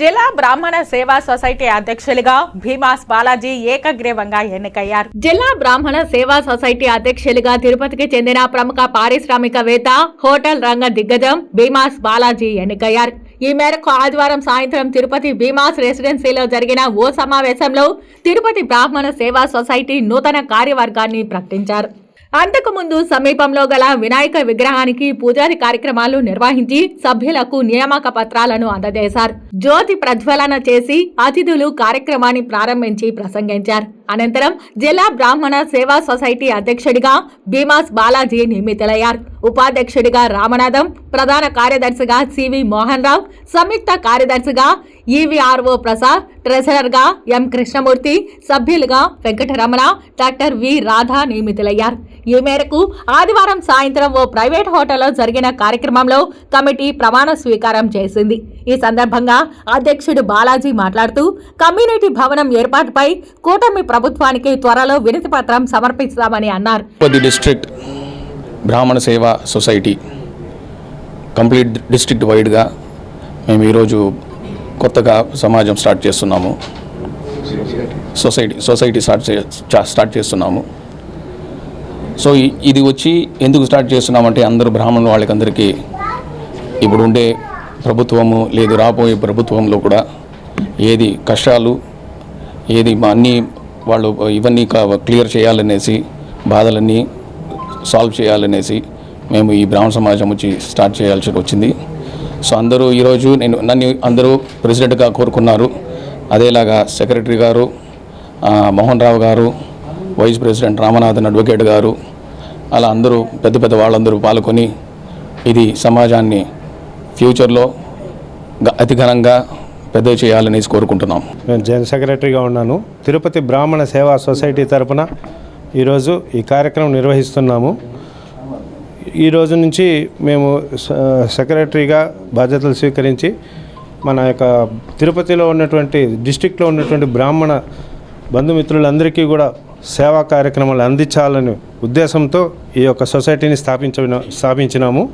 జిల్లా బ్రాహ్మణ సేవా సొసైటీ అధ్యక్షులుగా భీమాస్ బాలాజీ ఏకగ్రీవంగా ఎన్నికయ్యారు. జిల్లా బ్రాహ్మణ సేవా సొసైటీ అధ్యక్షులుగా తిరుపతికి చెందిన ప్రముఖ పారిశ్రామికవేత్త హోటల్ రంగ దిగ్గజం భీమాస్ బాలాజీ ఎన్నికయ్యారు. ఈ మేరకు ఆదివారం సాయంత్రం తిరుపతి భీమాస్ రెసిడెన్సీలో జరిగిన ఓ సమావేశంలో తిరుపతి బ్రాహ్మణ సేవా సొసైటీ నూతన కార్యవర్గాన్ని ప్రకటించారు. అంతకుముందు సమీపంలో గల వినాయక విగ్రహానికి పూజాది కార్యక్రమాలు నిర్వహించి సభ్యులకు నియామక పత్రాలను అందజేశారు. జ్యోతి ప్రజ్వలన చేసి అతిథులు కార్యక్రమాన్ని ప్రారంభించి ప్రసంగించారు. అనంతరం జిల్లా బ్రాహ్మణ సేవా సొసైటీ అధ్యక్షుడిగా భీమాస్ బాలాజీ నియమితులయ్యారు. ఉపాధ్యక్షుడిగా రామనాథం ప్రధాన కార్యదర్శిగా సివి మోహన్ రావు సంయుక్త కార్యదర్శిగా ఈవీఆర్ఓ ప్రసాద్ ట్రెజరర్గా ఎం కృష్ణమూర్తి సభ్యులుగా వెంకటరమణ డాక్టర్ వి రాధా నియమితులయ్యారు. ఈ మేరకు ఆదివారం సాయంత్రం ఓ ప్రైవేట్ హోటల్లో జరిగిన కార్యక్రమంలో కమిటీ ప్రమాణ స్వీకారం చేసింది. ఈ సందర్భంగా అధ్యక్షుడు బాలాజీ మాట్లాడుతూ కమ్యూనిటీ భవనం ఏర్పాటుపై కూటమి ప్రభుత్వానికి త్వరలో వినతి పత్రం సమర్పిస్తామని అన్నారు. డిస్ట్రిక్ట్ బ్రాహ్మణ సేవా సొసైటీ కంప్లీట్ డిస్ట్రిక్ట్ వైడ్గా మేము ఈరోజు కొత్తగా సమాజం స్టార్ట్ చేస్తున్నాము. సొసైటీ సొసైటీ స్టార్ట్ చే స్టార్ట్ చేస్తున్నాము. సో ఇది వచ్చి ఎందుకు స్టార్ట్ చేస్తున్నామంటే అందరూ బ్రాహ్మణులు వాళ్ళకందరికీ ఇప్పుడు ఉండే ప్రభుత్వము లేదు రాబోయే ప్రభుత్వంలో కూడా ఏది కష్టాలు ఏది అన్నీ వాళ్ళు ఇవన్నీ క్లియర్ చేయాలనేసి బాధలన్నీ సాల్వ్ చేయాలనేసి మేము ఈ బ్రాహ్మణ సమాజం వచ్చి స్టార్ట్ చేయాల్సి వచ్చింది. సో అందరూ ఈరోజు నేను నన్ను అందరూ ప్రెసిడెంట్గా కోరుకున్నారు. అదేలాగా సెక్రటరీ గారు మోహన్ రావు గారు వైస్ ప్రెసిడెంట్ రామనాథన్ అడ్వకేట్ గారు అలా అందరూ పెద్ద పెద్ద వాళ్ళందరూ పాల్గొని ఇది సమాజాన్ని ఫ్యూచర్లో అతి ఘనంగా పెద్ద చేయాలని కోరుకుంటున్నాం. నేను జనరల్ సెక్రటరీగా ఉన్నాను. తిరుపతి బ్రాహ్మణ సేవా సొసైటీ తరపున ఈరోజు ఈ కార్యక్రమం నిర్వహిస్తున్నాము. ఈ రోజు నుంచి మేము సెక్రటరీగా బాధ్యతలు స్వీకరించి మన యొక్క తిరుపతిలో ఉన్నటువంటి డిస్టిక్లో ఉన్నటువంటి బ్రాహ్మణ బంధుమిత్రులందరికీ కూడా సేవా కార్యక్రమాలు అందించాలని ఉద్దేశంతో ఈ యొక్క సొసైటీని స్థాపించ స్థాపించినాము.